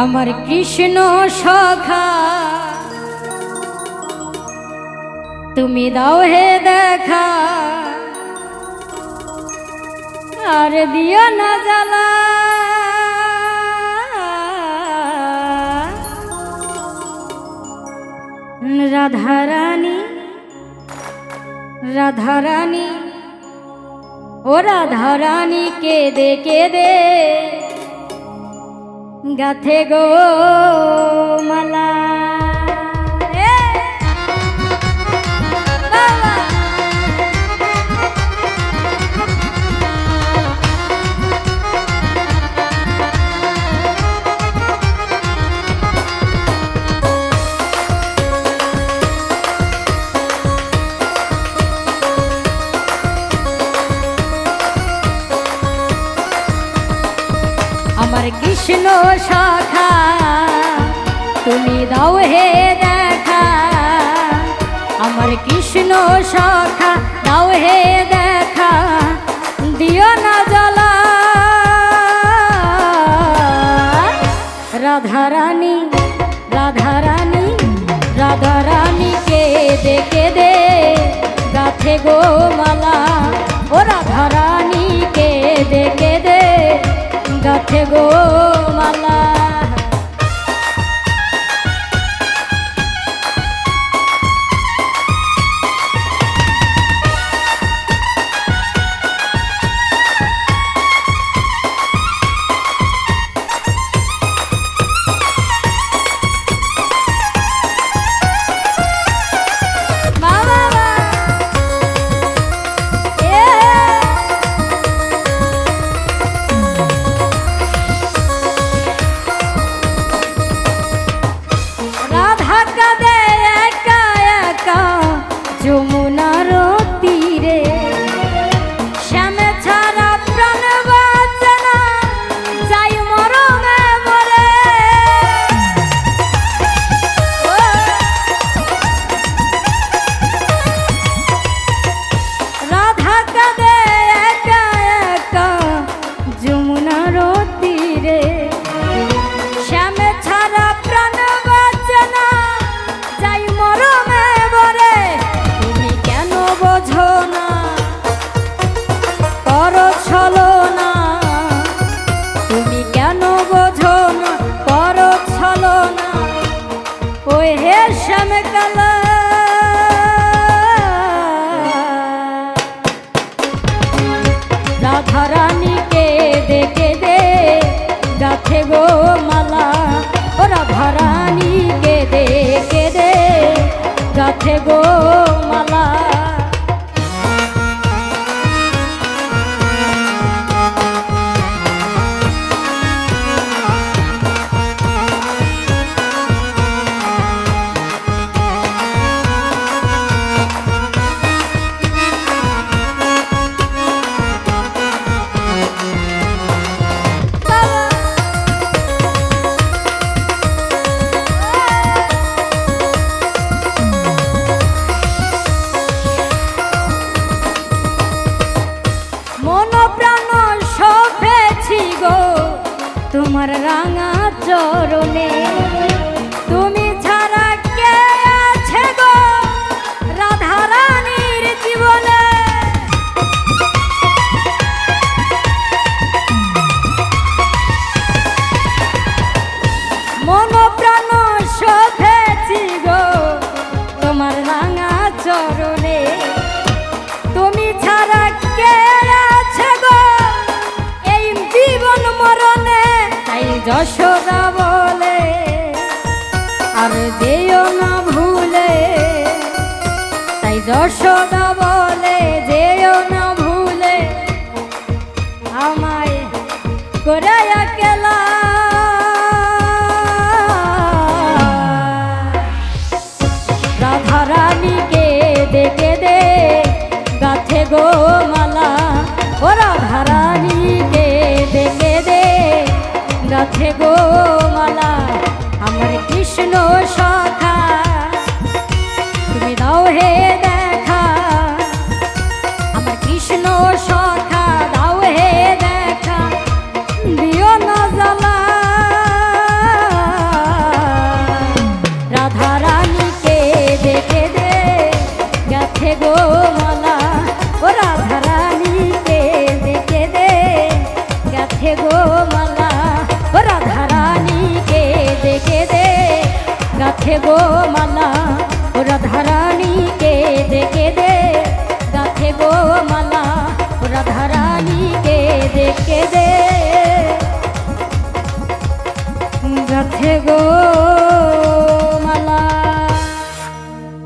আমার কৃষ্ণ সখা। তুমি দাও হে দেখা। আর দিও না জ্বালা। রাধারানী রাধারানী, ও রাধারানী কেদে কেদে গাথে গো মালা। শাখা, তুমি দাও হে দেখা। আমার কৃষ্ণ শাখা, দাও হে দেখা। দিও না জ্বালা। রাধারানী রাধারানী রাধারানী কে দেখে দে। গাছে গো মালা। ও রাধারানী কে দেখে দে। গাছে গো цьому তোমার রাঙা চরণে। তুমি ছাড়া কে আছে গো রাধা রানীর জীবনে? মন প্রাণ সফেছি যশোদা বলে, আর যেও না ভুলে। তাই যশোদা বলে, যেও না ভুলে। আমায় করে একলা রাধারানীকে দেখে দে গাছে গো গাছে গো মালা আমার কৃষ্ণ সখা। তুমি দাও হে দেখা আমার কৃষ্ণ সখা। গো মালা